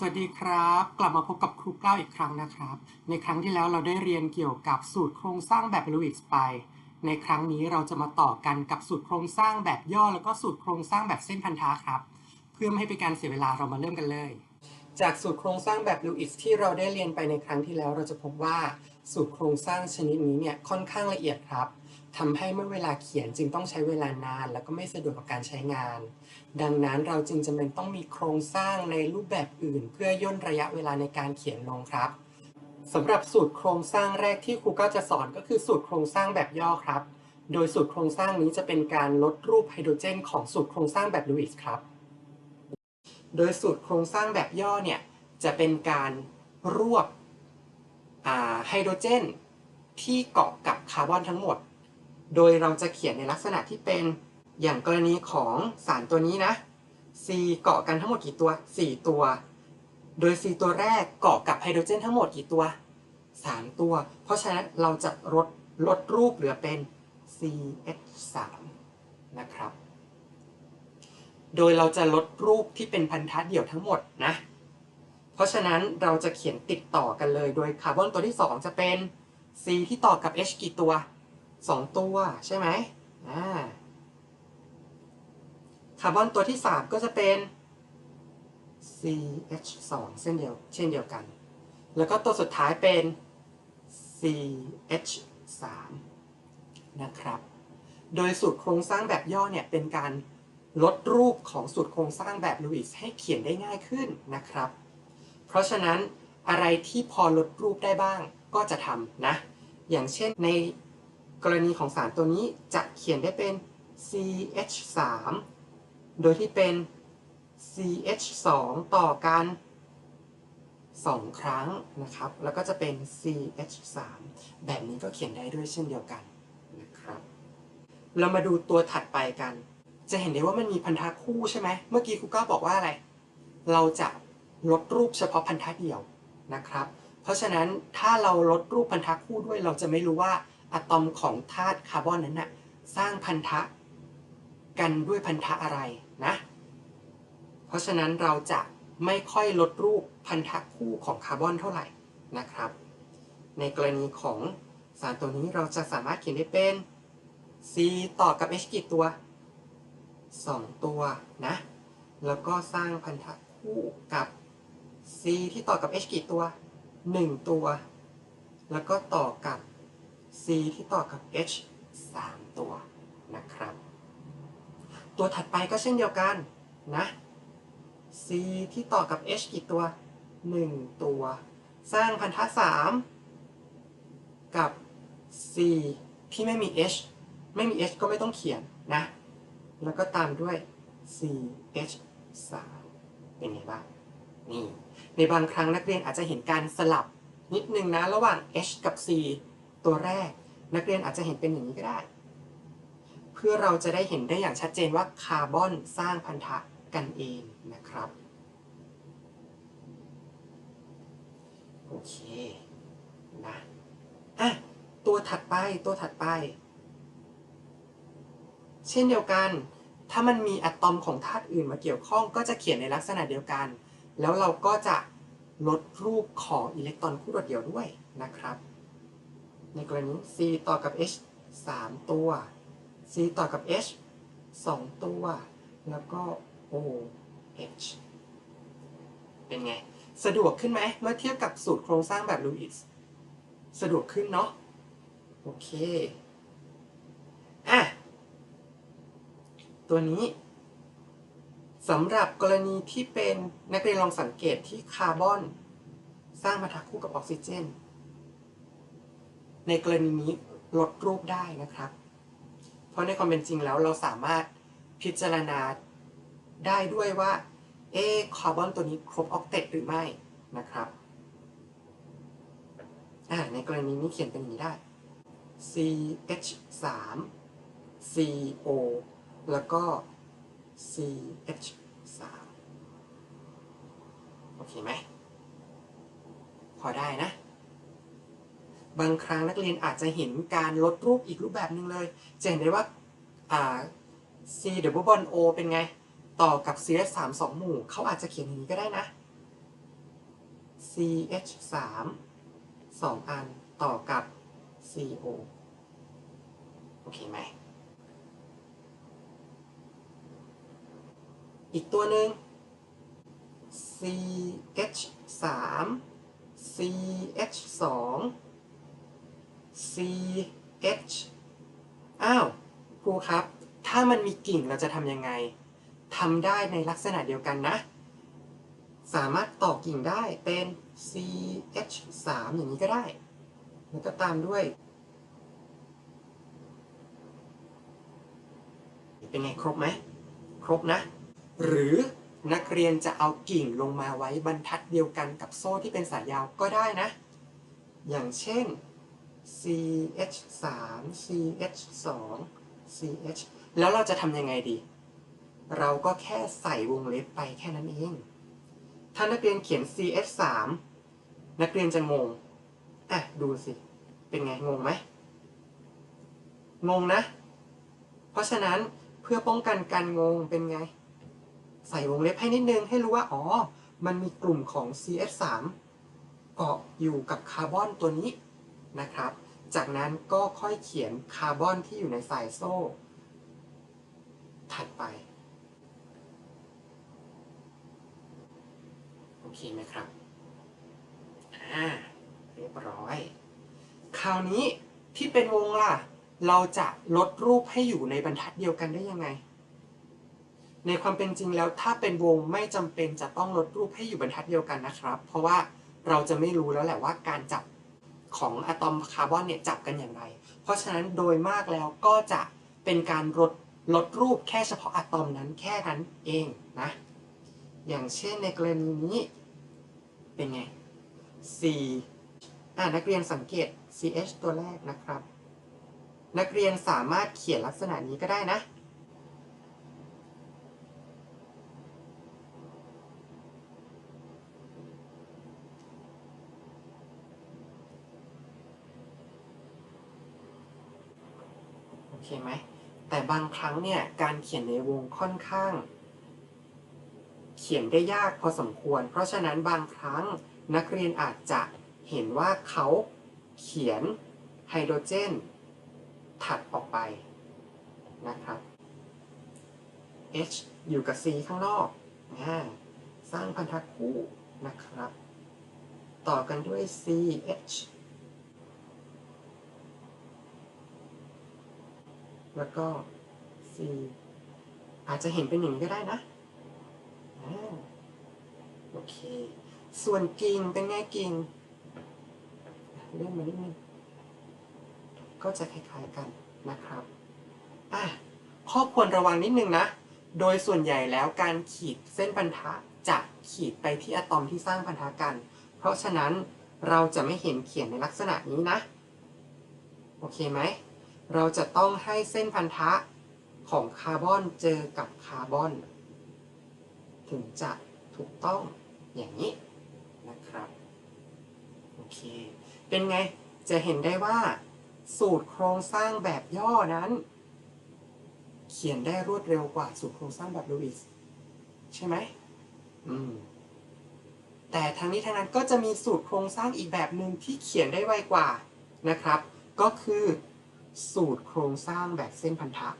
สวัสดีครับ กลับมาพบกับครูเก้าอีกครั้งนะครับ ในครั้งที่แล้วเราได้เรียนเกี่ยวกับสูตรโครงสร้างแบบลูอิกไป ในครั้งนี้เราจะมาต่อกันกับสูตรโครงสร้างแบบย่อ แล้วก็สูตรโครงสร้างแบบเส้นพันธะครับ เพื่อไม่ให้เป็นการเสียเวลาเรามาเริ่มกันเลย จากสูตรโครงสร้างแบบลูอิกที่เราได้เรียนไปในครั้งที่แล้ว เราจะพบว่าสูตรโครงสร้างชนิดนี้เนี่ยค่อนข้างละเอียดครับ ทำให้เมื่อเวลาเขียนจึงต้องใช้เวลานาน แล้วก็ไม่สะดวกกับการใช้งาน ดังนั้นเราจึงจำเป็นต้องมีโครงสร้างในรูปแบบอื่น เพื่อย่นระยะเวลาในการเขียนลงครับสำหรับสูตรโครงสร้างแรกที่ครูก็จะสอนก็คือสูตรโครงสร้างแบบย่อครับ โดยสูตรโครงสร้างนี้จะเป็นการลดรูปไฮโดรเจน ของสูตรโครงสร้างแบบลูอิสครับ โดยสูตรโครงสร้างแบบย่อเนี่ยจะเป็นการรวบอ่าไฮโดรเจน ที่เกาะกับคาร์บอนทั้งหมด โดยเราจะเขียนในลักษณะที่เป็นอย่างกรณีของสารตัวนี้นะ C เกาะกันทั้งหมดกี่ตัว 4 ตัว โดย C ตัวแรกเกาะกับไฮโดรเจนทั้งหมดกี่ตัว 3 ตัว เพราะฉะนั้นเราจะลดลดรูปเหลือเป็น CH3 นะครับ โดยเราจะลดรูปที่เป็นพันธะเดี่ยวทั้งหมดนะ เพราะฉะนั้นเราจะเขียนติดต่อกันเลย โดยคาร์บอนตัวที่ 2 จะเป็น C ที่ต่อกับ H กี่ตัว 2ตัวใช่ไหมอ่าคาร์บอนตัวที่ 3 ก็จะเป็น CH2 เส้นเดียวเช่นเดียวกัน แล้วก็ตัวสุดท้ายเป็น CH3 นะครับ โดยสูตรโครงสร้างแบบย่อเนี่ยเป็นการลดรูปของสูตรโครงสร้างแบบลูอิสให้เขียนได้ง่ายขึ้นนะครับ เพราะฉะนั้นอะไรที่พอลดรูปได้บ้างก็จะทำนะ อย่างเช่นใน กรณีของสารตัวนี้จะเขียนได้เป็น CH3 โดยที่เป็น CH2 ต่อกัน 2 ครั้งนะครับ แล้วก็จะเป็น CH3 แบบนี้ก็เขียนได้ด้วยเช่นเดียวกันนะครับ เรามาดูตัวถัดไปกัน จะเห็นได้ว่ามันมีพันธะคู่ใช่ไหม เมื่อกี้ครูก้าบอกว่าอะไร เราจะลดรูปเฉพาะพันธะเดี่ยวนะครับ เพราะฉะนั้นถ้าเราลดรูปพันธะคู่ด้วยเราจะไม่รู้ว่า อะตอมของธาตุคาร์บอนนั้นนะ่ะสร้างพันธะกันด้วยพันธะอะไรนะ เพราะฉะนั้นเราจะไม่ค่อยลดรูปพันธะคู่ของคาร์บอนเท่าไหร่นะครับ ในกรณีของสารตัวนี้เราจะสามารถเขียนได้เป็น C ต่อกับ H กี่ตัว 2 ตัวนะ แล้วก็สร้างพันธะคู่กับ C ที่ต่อกับ H กี่ตัว 1 ตัว แล้วก็ต่อกับ C ที่ต่อกับ H 3 ตัวนะครับ ตัวถัดไปก็เช่นเดียวกันนะ C ที่ต่อกับ H กี่ตัว 1 ตัว สร้างพันธะ3กับ C ที่ไม่มี H ไม่มี H ก็ไม่ต้องเขียนนะ แล้วก็ตามด้วย CH 3เป็นไงบ้าง นี่ ในบางครั้งนักเรียนอาจจะเห็นการสลับนิดนึงนะ ระหว่าง H กับ C ตัวแรก นักเรียนอาจจะเห็นเป็นอย่างนี้ก็ได้ เพื่อเราจะได้เห็นได้อย่างชัดเจนว่าคาร์บอนสร้างพันธะกันเองนะครับโอเคนะอะตัวถัดไปตัวถัดไป เช่นเดียวกัน ถ้ามันมีอะตอมของธาตุอื่นมาเกี่ยวข้อง ก็จะเขียนในลักษณะเดียวกัน แล้วเราก็จะลดรูปของอิเล็กตรอนคู่โดดเดี่ยวด้วยนะครับ ในกรณี C ต่อกับ H 3 ตัว C ต่อกับ H 2 ตัว แล้วก็ OH เป็นไง สะดวกขึ้นไหมเมื่อเทียบกับสูตรโครงสร้างแบบลูอิสสะดวกขึ้นเนาะโอเคอะตัวนี้สำหรับกรณีที่เป็นนักเรียนลองสังเกตที่คาร์บอน สร้างพันธะคู่กับออกซิเจน ในกรณีนี้ลดรูปได้นะครับ เพราะในความเป็นจริงแล้วเราสามารถพิจารณาได้ด้วยว่า เอคาร์บอนตัวนี้ครบออกเตตหรือไม่นะครับในกรณีนี้เขียนเป็นอย่างนี้ได้ CH3 CO แล้วก็ CH3 โอเคไหม พอได้นะ บางครั้งนักเรียนอาจจะเห็นการลดรูปอีกรูปแบบหนึ่งเลยจะเห็นได้ว่า C double bond O เป็นไง ต่อกับ CH3 2หมู่ เขาอาจจะเขียนอย่างนี้ก็ได้นะ CH 3 2อันต่อกับ CO โอเคไหม อีกตัวหนึ่ง CH 3 CH 2 CH อ้าวครูครับ ถ้ามันมีกิ่งเราจะทำยังไงทำได้ในลักษณะเดียวกันนะ สามารถต่อกิ่งได้เป็น CH 3อย่างนี้ก็ได้ แล้วก็ตามด้วย เป็นไงครบไหม ครบนะ หรือนักเรียนจะเอากิ่งลงมาไว้บรรทัดเดียวกันกับโซ่ที่เป็นสายยาวก็ได้นะ อย่างเช่น ch 3 ch 2 ch แล้วเราจะทำยังไงดี เราก็แค่ใส่วงเล็บไปแค่นั้นเอง ถ้านักเรียนเขียน ch 3นักเรียนจะงง อะ ดูสิ เป็นไง งงไหม งงนะ เพราะฉะนั้นเพื่อป้องกันการงงเป็นไง ใส่วงเล็บให้นิดนึงให้รู้ว่า อ๋อ มันมีกลุ่มของ CH3 เกาะอยู่กับคาร์บอนตัวนี้ นะครับ จากนั้นก็ค่อยเขียนคาร์บอนที่อยู่ในสายโซ่ ถัดไป โอเคไหมครับอ่าเรียบร้อย คราวนี้ที่เป็นวงล่ะ เราจะลดรูปให้อยู่ในบรรทัดเดียวกันได้ยังไง ในความเป็นจริงแล้วถ้าเป็นวงไม่จำเป็นจะต้องลดรูปให้อยู่บรรทัดเดียวกันนะครับ เพราะว่าเราจะไม่รู้แล้วแหละว่าการจับ ของอะตอมคาร์บอนเนี่ยจับกันอย่างไร เพราะฉะนั้นโดยมากแล้วก็จะเป็นการลดลดรูปแค่เฉพาะอะตอมนั้นแค่นั้นเองนะ อย่างเช่นในกรณีนี้เป็นไง C อ่านักเรียนสังเกต CH ตัวแรกนะครับ นักเรียนสามารถเขียนลักษณะนี้ก็ได้นะ เคไหมแต่บางครั้งเนี่ยการเขียนในวงค่อนข้าง เขียนได้ยากพอสมควร เพราะฉะนั้นบางครั้งนักเรียนอาจจะเห็นว่าเขาเขียนไฮโดรเจน ถัดออกไปนะครับ H อยู่กับ C ข้างนอกอ่าสร้างพันธะคู่นะครับ ต่อกันด้วย CH แล้วก็ C อาจจะเห็นเป็นอย่างนี้ก็ได้นะอโอเค ส่วนกิ่งเป็นไงกิ่งเลื่อนมานิดนึงก็จะคล้ายๆกันนะครับอะข้อควรระวังนิดนึงนะ โดยส่วนใหญ่แล้วการขีดเส้นพันธะจะขีดไปที่อะตอมที่สร้างพันธะกัน เพราะฉะนั้นเราจะไม่เห็นเขียนในลักษณะนี้นะ โอเคไหม เราจะต้องให้เส้นพันธะของคาร์บอนเจอกับคาร์บอน ถึงจะถูกต้องอย่างนี้นะครับ โอเค เป็นไง จะเห็นได้ว่า สูตรโครงสร้างแบบย่อนั้น เขียนได้รวดเร็วกว่าสูตรโครงสร้างแบบลูอิสใช่ไหมอืมแต่ทางนี้ทางนั้นก็จะมีสูตรโครงสร้างอีกแบบหนึ่งที่เขียนได้ไวกว่านะครับ ก็คือ สูตรโครงสร้างแบบเส้นพันธะ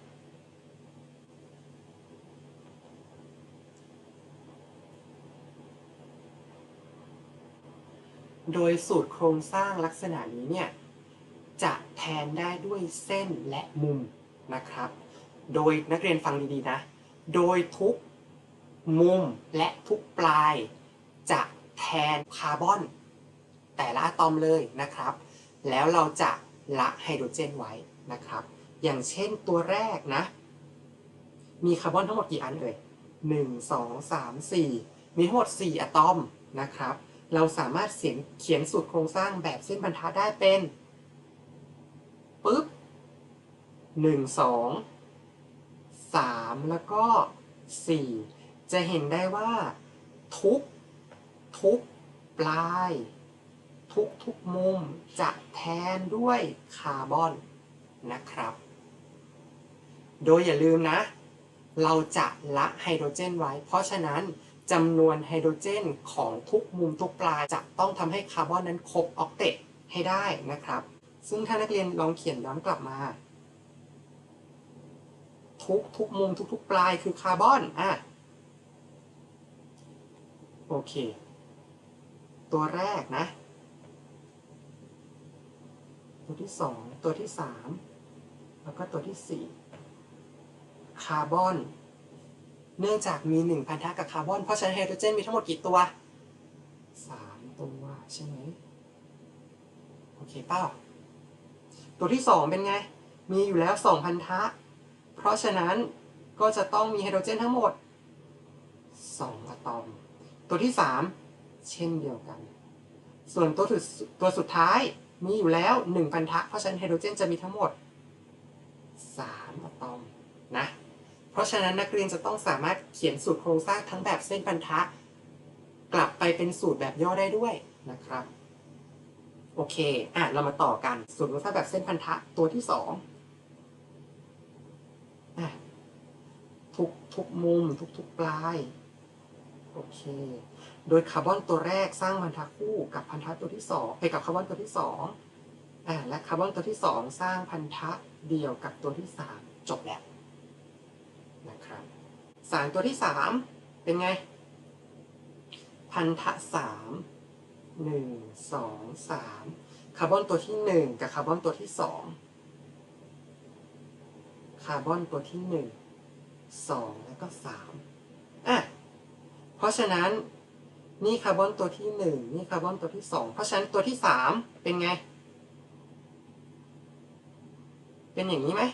โดยสูตรโครงสร้างลักษณะนี้เนี่ยจะแทนได้ด้วยเส้นและมุมนะครับ โดยนักเรียนฟังดีๆนะ โดยทุกมุมและทุกปลาย จะแทนคาร์บอน แต่ละอะตอมเลยนะครับ แล้วเราจะละไฮโดรเจนไว้ นะครับ อย่างเช่นตัวแรกนะ มีคาร์บอนทั้งหมดกี่อันเอ่ยหนึ่งสองสามสี่มีทั้งหมดสี่อะตอมนะครับ เราสามารถเขียนเขียนสูตรโครงสร้างแบบเส้นบรรทัดได้เป็นปึ๊บหนึ่งสองสามแล้วก็สี่จะเห็นได้ว่า ทุก ทุกปลาย ทุกทุกมุมจะแทนด้วยคาร์บอน นะครับ โดยอย่าลืมนะ เราจะละไฮโดรเจนไว้ เพราะฉะนั้นจำนวนไฮโดรเจนของทุกมุมทุกปลายจะต้องทำให้คาร์บอนนั้นครบออกเตตให้ได้นะครับ ซึ่งถ้านักเรียนลองเขียนย้อนกลับมา ทุกทุกมุมทุกทุกปลายคือคาร์บอนอะโอเค ตัวแรกนะ ตัวที่สองตัวที่สาม แล้วก็ตัวที่สี่คาร์บอน เนื่องจากมีหนึ่งพันธะกับคาร์บอน เพราะฉะนั้นไฮโดรเจนมีทั้งหมดกี่ตัวสามตัวใช่ไหมโอเคเป้าตัวที่สองเป็นไง มีอยู่แล้วสองพันธะ เพราะฉะนั้นก็จะต้องมีไฮโดรเจนทั้งหมดสองอะตอม ตัวที่สามเช่นเดียวกัน ส่วนตัวสุดตัวสุดท้ายมีอยู่แล้วหนึ่งพันธะ เพราะฉะนั้นไฮโดรเจนจะมีทั้งหมด สามอะตอมนะ เพราะฉะนั้นนักเรียนจะต้องสามารถเขียนสูตรโครงสร้างทั้งแบบเส้นพันธะกลับไปเป็นสูตรแบบย่อได้ด้วยนะครับ โอเค อะ เรามาต่อกัน สูตรโครงสร้างแบบเส้นพันธะตัวที่สองอะทุกทุกมุมทุกทุกปลาย โอเค โดยคาร์บอนตัวแรกสร้างพันธะคู่กับพันธะตัวที่สองไปกับคาร์บอนตัวที่สองอะและคาร์บอนตัวที่สองสร้างพันธะ เดียวกับตัวที่สามจบแล้วนะครับสารตัวที่สามเป็นไง พันธะสามหนึ่งสองสามคาร์บอนตัวที่หนึ่งกับคาร์บอนตัวที่สองคาร์บอนตัวที่หนึ่งสองแล้วก็สามอะเพราะฉะนั้นนี่คาร์บอนตัวที่หนึ่งนี่คาร์บอนตัวที่สองเพราะฉะนั้นตัวที่สามเป็นไง เป็นอย่างนี้ไหม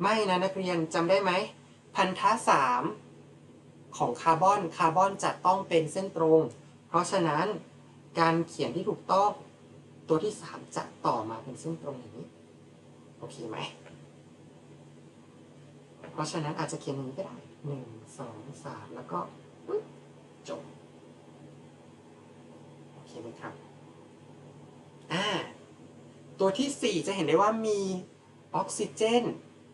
ไม่นะนักเรียนจำได้ไหม พันธะสามของคาร์บอนคาร์บอนจะต้องเป็นเส้นตรง เพราะฉะนั้นการเขียนที่ถูกต้องตัวที่สามจะต่อมาเป็นเส้นตรงอย่างนี้ โอเคไหม เพราะฉะนั้นอาจจะเขียนอย่างนี้ก็ได้หนึ่งสองสามแล้วก็จบ โอเคไหมครับ อ่า ตัวที่สี่จะเห็นได้ว่ามีออกซิเจน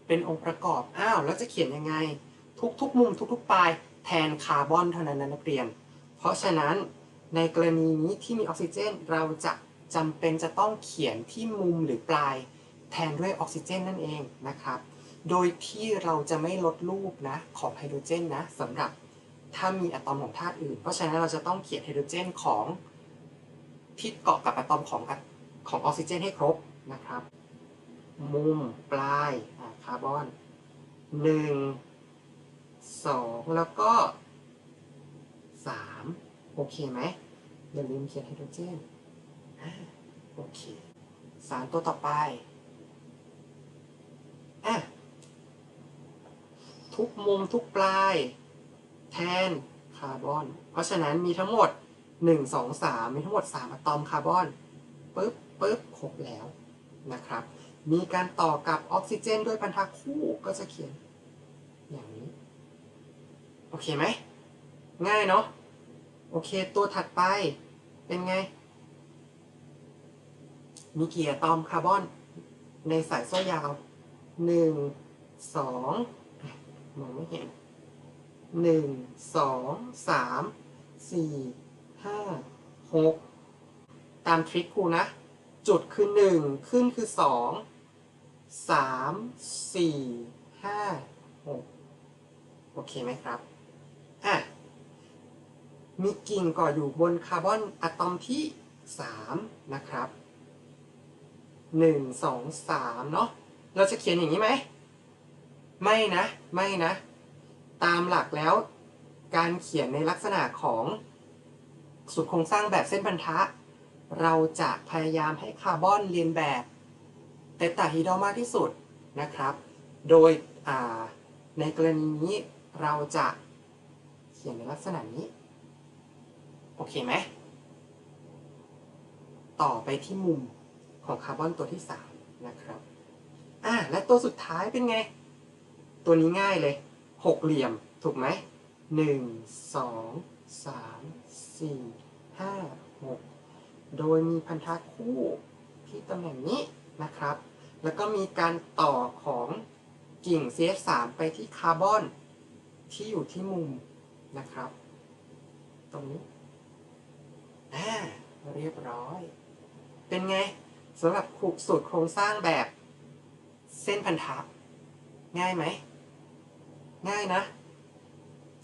เป็นองค์ประกอบ อ้าว แล้วจะเขียนยังไง ทุกๆ มุมทุกๆปลายแทนคาร์บอนเท่านั้นนะนักเรียน เพราะฉะนั้นในกรณีนี้ที่มีออกซิเจนเราจะจำเป็นจะต้องเขียนที่มุมหรือปลาย แทนด้วยออกซิเจนนั่นเองนะครับ โดยที่เราจะไม่ลดรูปนะของไฮโดรเจนนะสำหรับถ้ามีอะตอมของธาตุอื่น เพราะฉะนั้นเราจะต้องเขียนไฮโดรเจนของที่เกาะกับอะตอมของอะ ของออกซิเจนให้ครบนะครับ มุมปลายคาร์บอนหนึ่งสองแล้วก็สามโอเคไหมอย่าลืมเขียนไฮโดรเจนโอเค สารตัวต่อไปอะทุกมุมทุกปลาย แทนคาร์บอน เพราะฉะนั้นมีทั้งหมด 1 2 3 มีทั้งหมด 3อะตอมคาร์บอนปึ๊บ ปึ๊บครบแล้วนะครับ มีการต่อกับออกซิเจน ด้วยพันธะคู่ก็จะเขียน อย่างนี้ โอเคไหม ง่ายเนาะ โอเค ตัวถัดไปเป็นไง มีกี่อะตอมคาร์บอน ในสายโซ่ยาว หนึ่ง สองมองไม่เห็นหนึ่ง สอง สาม สี่ ห้า หก ตามทริคครูนะ จุดคือหนึ่งขึ้นคือสองสามสี่ห้าหกโอเคไหมครับ อะ มีกิ่งก่ออยู่บนคาร์บอนอะตอมที่สามนะครับหนึ่งสองสามเนาะเราจะเขียนอย่างนี้ไหม ไม่นะ ไม่นะ ตามหลักแล้วการเขียนในลักษณะของสูตรโครงสร้างแบบเส้นพันธะ เราจะพยายามให้คาร์บอนเรียนแบบเตตาฮีดอมากที่สุดนะครับ โดยในกรณีนี้เราจะเขียนในลักษณะนี้ โอเคไหม ต่อไปที่มุมของคาร์บอนตัวที่ 3 นะครับอะและตัวสุดท้ายเป็นไง ตัวนี้ง่ายเลย หกเหลี่ยม ถูกไหมหนึ่งสองสามสี่ห้าหก โดยมีพันธะคู่ที่ตำแหน่งนี้นะครับ แล้วก็มีการต่อของกิ่ง CH3 ไปที่คาร์บอนที่อยู่ที่มุมนะครับ ตรงนี้อ่าเรียบร้อย เป็นไงสำหรับสูตรโครงสร้างแบบเส้นพันธะง่ายไหม ง่ายนะ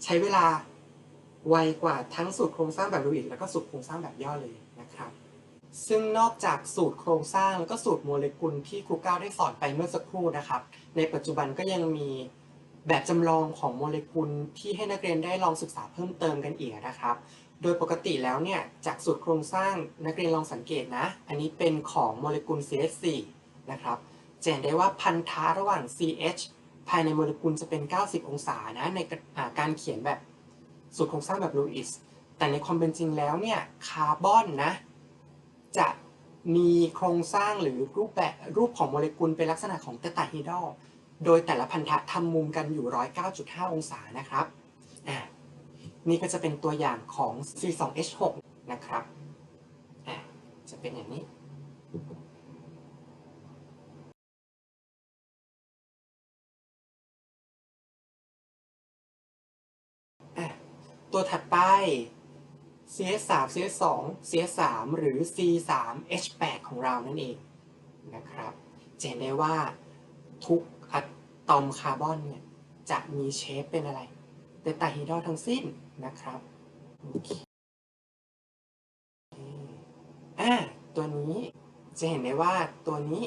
ใช้เวลาไวกว่าทั้งสูตรโครงสร้างแบบลูอิดแล้วก็สูตรโครงสร้างแบบย่อเลย ซึ่งนอกจากสูตรโครงสร้างแล้วก็สูตรโมเลกุลที่ครูก้าวได้สอนไปเมื่อสักครู่นะครับ ในปัจจุบันก็ยังมีแบบจำลองของโมเลกุลที่ให้นักเรียนได้ลองศึกษาเพิ่มเติมกันอีกนะครับ โดยปกติแล้วเนี่ยจากสูตรโครงสร้างนักเรียนลองสังเกตนะ อันนี้เป็นของโมเลกุล CH4 นะครับจะเห็นได้ว่าพันธะระหว่าง CH ภายในโมเลกุลจะเป็น 90 องศานะในการเขียนแบบสูตรโครงสร้างแบบลูอิสแต่ในความเป็นจริงแล้วเนี่ยคาร์บอนนะ จะมีโครงสร้างหรือรูปแบบรูปของโมเลกุลเป็นลักษณะของเตตาฮีดอลโดยแต่ละพันธะทำมุมกันอยู่ 109.5 องศานะครับนี่ก็จะเป็นตัวอย่างของ C2H6 นะครับจะเป็นอย่างนี้ตัวถัดไป CS3 CS2 CS3 หรือ C3H8 ของเรานั่นเองนะครับจะเห็นได้ว่าทุกอะตอมคาร์บอนเนี่ยจะมีเชฟเป็นอะไรเตตาฮีดรอทั้งสิ้นนะครับโอเคอ่าตัวนี้จะเห็นได้ว่าตัวนี้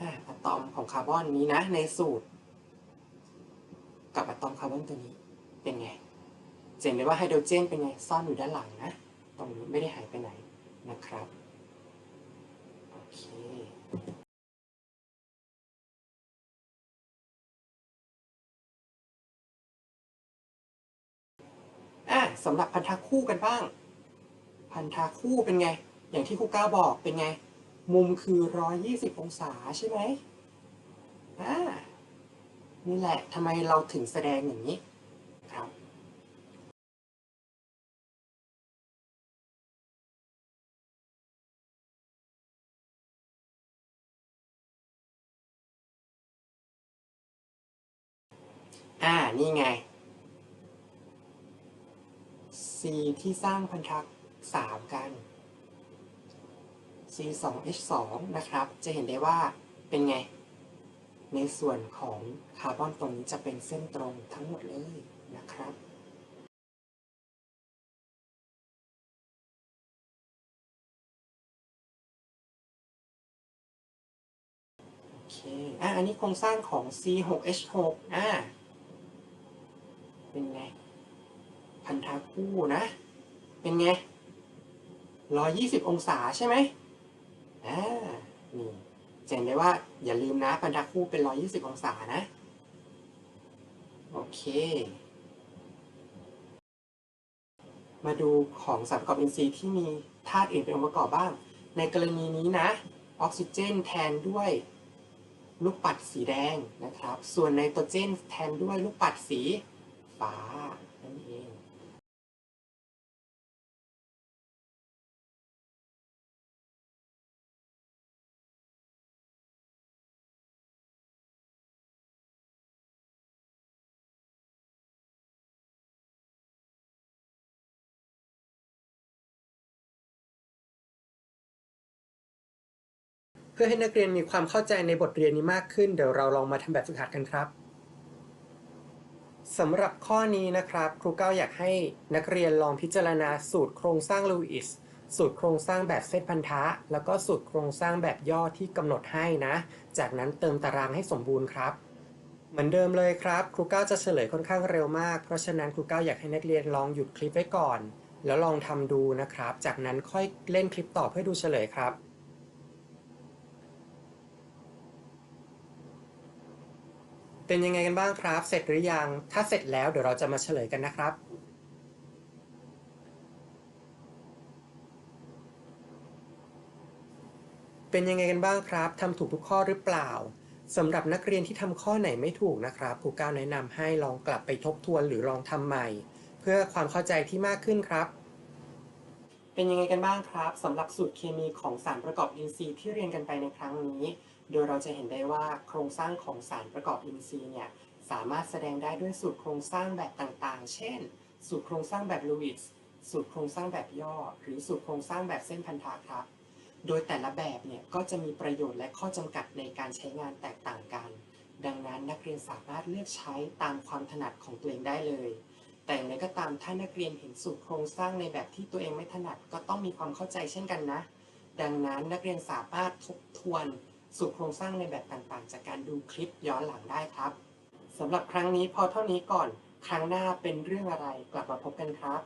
อะตอมของคาร์บอนนี้นะในสูตร กับอะตอมคาร์บอนตัวนี้เป็นไง เห็นได้ว่าไฮโดรเจนเป็นไงซ่อนอยู่ด้านหลังนะตรงนี้ไม่ได้หายไปไหนนะครับโอเคอะสำหรับพันธะคู่กันบ้าง พันธะคู่เป็นไง อย่างที่ครูก้าบอกเป็นไง มุมคือ 120 องศาใช่ไหมอ่านี่แหละทำไมเราถึงแสดงอย่างนี้ อ่า นี่ไง C ที่สร้างพันธะ3 กัน C2H2 นะครับ จะเห็นได้ว่าเป็นไง ในส่วนของคาร์บอนตรงนี้จะเป็นเส้นตรงทั้งหมดเลยนะครับโอเคอะอันนี้โครงสร้างของ C6H6 อ่า เป็นไง พันธะคู่นะ เป็นไง120องศาใช่ไหมอ่านี่จะเห็นได้ว่าอย่าลืมนะ พันธะคู่เป็น120องศานะ โอเค มาดูของสารประกอบอินทรีย์ที่มีธาตุอื่นเป็นองค์ประกอบบ้าง ในกรณีนี้นะ ออกซิเจนแทนด้วยลูกปัดสีแดงนะครับ ส่วนไนโตรเจนแทนด้วยลูกปัดสี ฟ้านั่นเองเพื่อให้นักเรียนมีความเข้าใจในบทเรียนนี้มากขึ้น เดี๋ยวเราลองมาทำแบบฝึกหัดกันครับ สำหรับข้อนี้นะครับ ครูเก้าอยากให้นักเรียนลองพิจารณาสูตรโครงสร้างลูอิสสูตรโครงสร้างแบบเซตพันธะ แล้วก็สูตรโครงสร้างแบบย่อที่กำหนดให้นะ จากนั้นเติมตารางให้สมบูรณ์ครับ เหมือนเดิมเลยครับ ครูเก้าจะเฉลยค่อนข้างเร็วมาก เพราะฉะนั้นครูเก้าอยากให้นักเรียนลองหยุดคลิปไว้ก่อน แล้วลองทำดูนะครับ จากนั้นค่อยเล่นคลิปต่อเพื่อดูเฉลยครับ เป็นยังไงกันบ้างครับ เสร็จหรือยัง ถ้าเสร็จแล้วเดี๋ยวเราจะมาเฉลยกันนะครับ เป็นยังไงกันบ้างครับทำถูกทุกข้อหรือเปล่าสำหรับนักเรียนที่ทำข้อไหนไม่ถูกนะครับครูก้าวแนะนำให้ลองกลับไปทบทวนหรือลองทำใหม่ เพื่อความเข้าใจที่มากขึ้นครับ เป็นยังไงกันบ้างครับสำหรับสูตรเคมีของสารประกอบอินทรีย์ที่เรียนกันไปในครั้งนี้ โดยเราจะเห็นได้ว่าโครงสร้างของสารประกอบอินทรีย์เนี่ยสามารถแสดงได้ด้วยสูตรโครงสร้างแบบต่างๆ เช่น สูตรโครงสร้างแบบลูอิสสูตรโครงสร้างแบบย่อ หรือสูตรโครงสร้างแบบเส้นพันธะครับ โดยแต่ละแบบเนี่ยก็จะมีประโยชน์และข้อจำกัดในการใช้งานแตกต่างกัน ดังนั้นนักเรียนสามารถเลือกใช้ตามความถนัดของตัวเองได้เลย แต่อย่างไรก็ตามถ้านักเรียนเห็นสูตรโครงสร้างในแบบที่ตัวเองไม่ถนัดก็ต้องมีความเข้าใจเช่นกันนะ ดังนั้นนักเรียนสามารถทบทวน สูตรโครงสร้างในแบบต่างๆ จากการดูคลิปย้อนหลังได้ครับสำหรับครั้งนี้พอเท่านี้ก่อน ครั้งหน้าเป็นเรื่องอะไรกลับมาพบกันครับ